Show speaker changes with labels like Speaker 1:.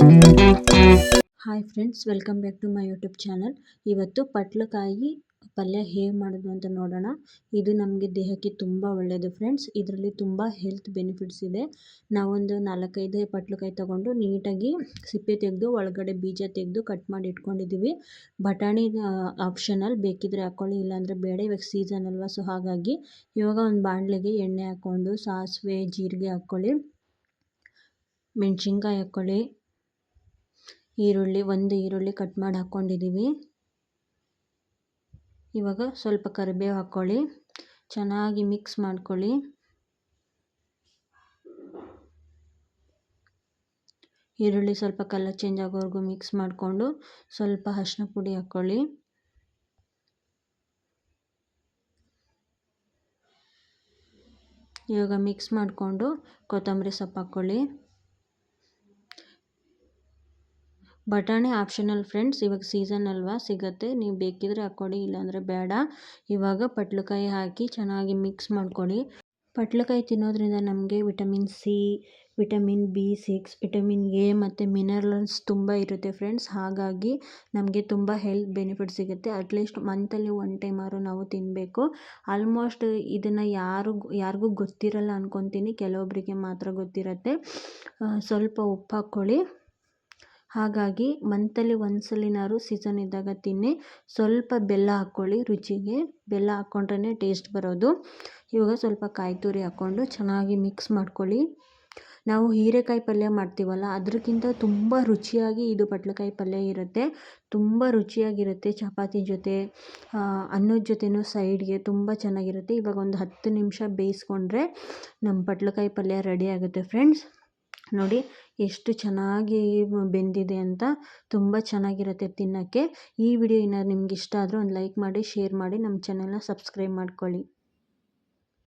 Speaker 1: Hi friends welcome back to my YouTube channel ಇವತ್ತು ಪಟ್ಲಕಾಯಿ ಪಲ್ಯ ಹೇಗೆ ಮಾಡೋದು ಅಂತ ನೋಡೋಣ. ಇದು ನಮಗೆ ದೇಹಕ್ಕೆ ತುಂಬ ಒಳ್ಳೆಯದು ಫ್ರೆಂಡ್ಸ್ ಇದರಲ್ಲಿ ತುಂಬ ಹೆಲ್ತ್ ಬೆನಿಫಿಟ್ಸ್ ಇದೆ. ನಾವೊಂದು ನಾಲ್ಕೈದು ಪಟ್ಲಕಾಯಿ ತೊಗೊಂಡು ನೀಟಾಗಿ ಸಿಪ್ಪೆ ತೆಗೆದು, ಒಳಗಡೆ ಬೀಜ ತೆಗೆದು ಕಟ್ ಮಾಡಿ ಇಟ್ಕೊಂಡಿದ್ದೀವಿ ಬಟಾಣಿ ಆಪ್ಷನಲ್ ಬೇಕಿದ್ರೆ ಹಾಕ್ಕೊಳ್ಳಿ ಇಲ್ಲಾಂದರೆ ಬೇಡ. ಇವಾಗ ಸೀಸನ್ ಅಲ್ವಾ ಸೊ ಹಾಗಾಗಿ ಇವಾಗ ಒಂದು ಬಾಣಲೆಗೆ ಎಣ್ಣೆ ಹಾಕ್ಕೊಂಡು ಸಾಸಿವೆ, ಜೀರಿಗೆ ಹಾಕ್ಕೊಳ್ಳಿ ಮೆಣಸಿನ್ಕಾಯಿ ಹಾಕ್ಕೊಳ್ಳಿ ಈರುಳ್ಳಿ, ಒಂದು ಈರುಳ್ಳಿ ಕಟ್ ಮಾಡಿ ಹಾಕ್ಕೊಂಡಿದ್ದೀವಿ. ಇವಾಗ ಸ್ವಲ್ಪ ಕರಿಬೇವು ಹಾಕ್ಕೊಳ್ಳಿ ಚೆನ್ನಾಗಿ ಮಿಕ್ಸ್ ಮಾಡ್ಕೊಳ್ಳಿ. ಈರುಳ್ಳಿ ಸ್ವಲ್ಪ ಕಲರ್ ಚೇಂಜ್ ಆಗೋವರೆಗೂ ಮಿಕ್ಸ್ ಮಾಡಿಕೊಂಡು ಸ್ವಲ್ಪ ಅರಿಶಿನ ಪುಡಿ ಹಾಕ್ಕೊಳ್ಳಿ ಇವಾಗ ಮಿಕ್ಸ್ ಮಾಡಿಕೊಂಡು ಕೊತ್ತಂಬರಿ ಸೊಪ್ಪು ಹಾಕ್ಕೊಳ್ಳಿ ಬಟಾಣಿ ಆಪ್ಷನಲ್ ಫ್ರೆಂಡ್ಸ್, ಇವಾಗ ಸೀಸನ್ ಅಲ್ವಾ? ಸಿಗುತ್ತೆ. ನೀವು ಬೇಕಿದ್ರೆ ಹಾಕ್ಕೊಡಿ, ಇಲ್ಲಾಂದರೆ ಬೇಡ. ಇವಾಗ ಪಟ್ಲಕಾಯಿ ಹಾಕಿ ಚೆನ್ನಾಗಿ ಮಿಕ್ಸ್ ಮಾಡ್ಕೊಳ್ಳಿ ಪಟ್ಲಕಾಯಿ ತಿನ್ನೋದ್ರಿಂದ ನಮಗೆ vitamin C vitamin B six vitamin A ಮತ್ತು ಮಿನರಲ್ಸ್ ತುಂಬ ಇರುತ್ತೆ ಫ್ರೆಂಡ್ಸ್ ಹಾಗಾಗಿ ನಮಗೆ ತುಂಬ ಹೆಲ್ತ್ ಬೆನಿಫಿಟ್ ಸಿಗುತ್ತೆ. ಅಟ್ಲೀಸ್ಟ್ ಮಂತಲ್ಲಿ ಒನ್ ಟೈಮಾದ್ರು ನಾವು ತಿನ್ನಬೇಕು ಆಲ್ಮೋಸ್ಟ್ ಇದನ್ನು ಯಾರು, ಯಾರಿಗೂ ಗೊತ್ತಿರಲ್ಲ ಅಂದ್ಕೊತೀನಿ ಕೆಲವೊಬ್ಬರಿಗೆ ಮಾತ್ರ ಗೊತ್ತಿರುತ್ತೆ. ಸ್ವಲ್ಪ ಉಪ್ಪು ಹಾಕ್ಕೊಳ್ಳಿ. ಹಾಗಾಗಿ ಮಂತಲ್ಲಿ ಒಂದು ಸಲಿನಾದ್ರು ಸೀಸನ್ ಇದ್ದಾಗ ತಿನ್ನಿ. ಸ್ವಲ್ಪ ಬೆಲ್ಲ ಹಾಕ್ಕೊಳ್ಳಿ ರುಚಿಗೆ. ಬೆಲ್ಲ ಹಾಕ್ಕೊಂಡ್ರೇ ಟೇಸ್ಟ್ ಬರೋದು. ಇವಾಗ ಸ್ವಲ್ಪ ಕಾಯಿ ತುರಿ ಹಾಕ್ಕೊಂಡು ಚೆನ್ನಾಗಿ ಮಿಕ್ಸ್ ಮಾಡ್ಕೊಳ್ಳಿ. ನಾವು ಹೀರೆಕಾಯಿ ಪಲ್ಯ ಮಾಡ್ತೀವಲ್ಲ ಅದಕ್ಕಿಂತ ತುಂಬ ರುಚಿಯಾಗಿ ಇದು ಪಟ್ಲಕಾಯಿ ಪಲ್ಯ ಇರುತ್ತೆ. ತುಂಬ ರುಚಿಯಾಗಿರುತ್ತೆ ಚಪಾತಿ ಜೊತೆ ಅನ್ನದ ಜೊತೆನೂ ಸೈಡ್ಗೆ ತುಂಬ ಚೆನ್ನಾಗಿರುತ್ತೆ. ಇವಾಗ ಒಂದು ಹತ್ತು ನಿಮಿಷ ಬೇಯಿಸ್ಕೊಂಡ್ರೆ ನಮ್ಮ ಪಟ್ಲಕಾಯಿ ಪಲ್ಯ ರೆಡಿ ಆಗುತ್ತೆ ಫ್ರೆಂಡ್ಸ್ ನೋಡಿ ಎಷ್ಟು ಚೆನ್ನಾಗಿ ಬೆಂದಿದೆ ಅಂತ ತುಂಬ ಚೆನ್ನಾಗಿರುತ್ತೆ ತಿನ್ನೋಕ್ಕೆ. ಈ ವಿಡಿಯೋ ಏನಾದ್ರು ನಿಮ್ಗೆ ಇಷ್ಟ ಆದರೆ ಒಂದು ಲೈಕ್ ಮಾಡಿ, ಶೇರ್ ಮಾಡಿ, ನಮ್ಮ ಚಾನಲ್ನ ಸಬ್ಸ್ಕ್ರೈಬ್ ಮಾಡ್ಕೊಳ್ಳಿ.